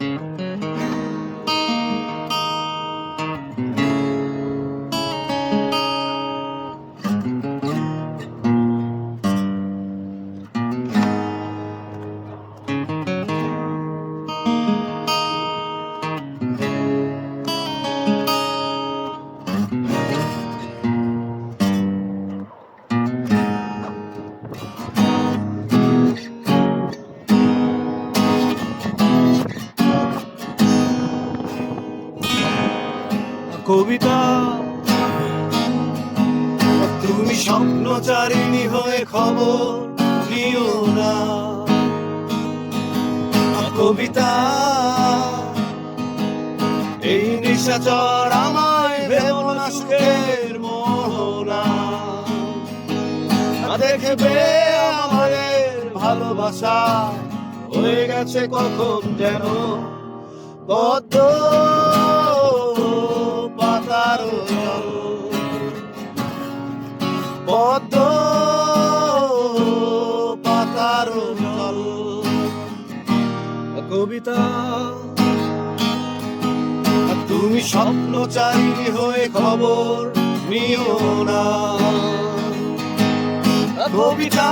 Música কবিতা। তুমি স্বপ্নচারিণী হয়ে খবর না। কবিতা, এই নিশাচর আমায় ভেব না সুখের মোহনা। দেখবে আমাদের ভালোবাসা হয়ে গেছে কখন যেন। পদ্ম পাতার জল কবিতা তুমি চাইনি হয়ে খবর নিও না। কবিতা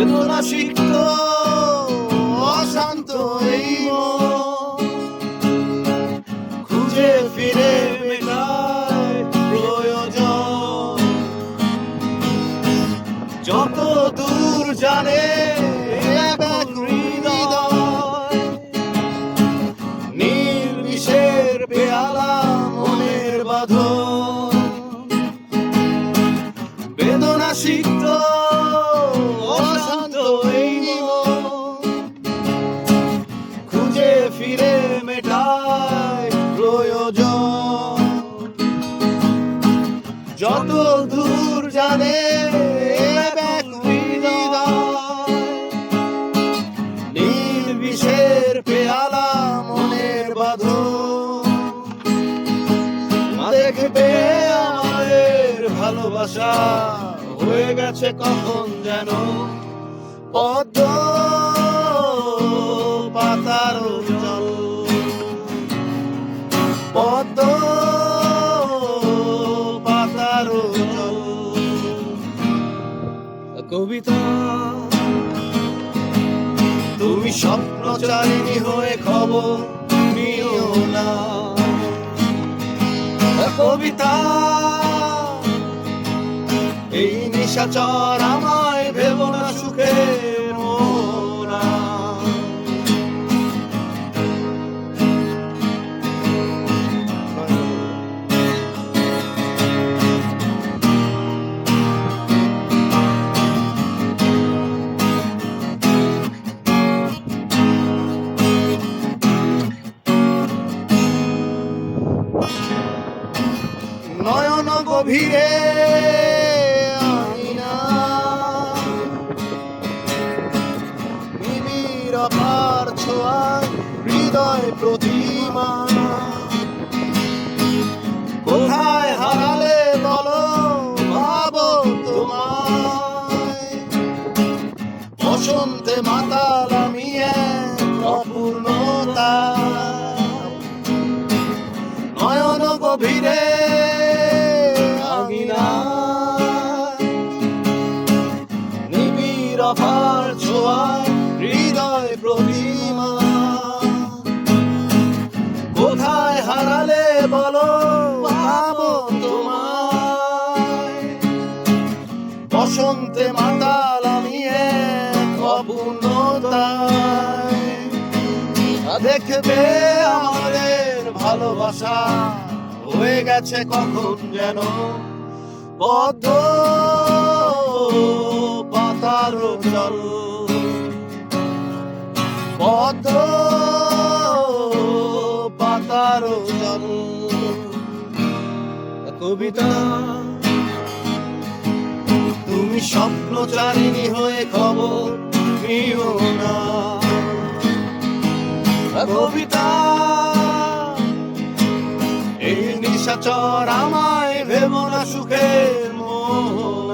Ти до наших. গেছে কখন যেন? পদ্ম পাতার জল পদ্ম পাতার জল কবিতা, তুমি স্বপ্ন চারিণী হয়ে খবর নিও না। কবিতা নিশাচর আমায় ভেব না মোরা। নয়ন গভীরে অপার ছোঁয়ায় হৃদয় প্রতিমা। কোথায় হারালে বলো, ভাবো তোমায়। বসন্তে মাতাল আমি এক অপূর্ণতা। নয়ন গভীরে বসন্তে মাতাল আমি এক অপূর্ণতায়। দেখবে আমাদের ভালোবাসা হয়ে গেছে কখন যেন? পদ্ম পাতার জল। পদ্ম তার জল। কবিতা স্বপ্নচারিণী হয়ে খবর না। কবিতা এই নিশাচর আমায় ভেব না সুখের মোহ।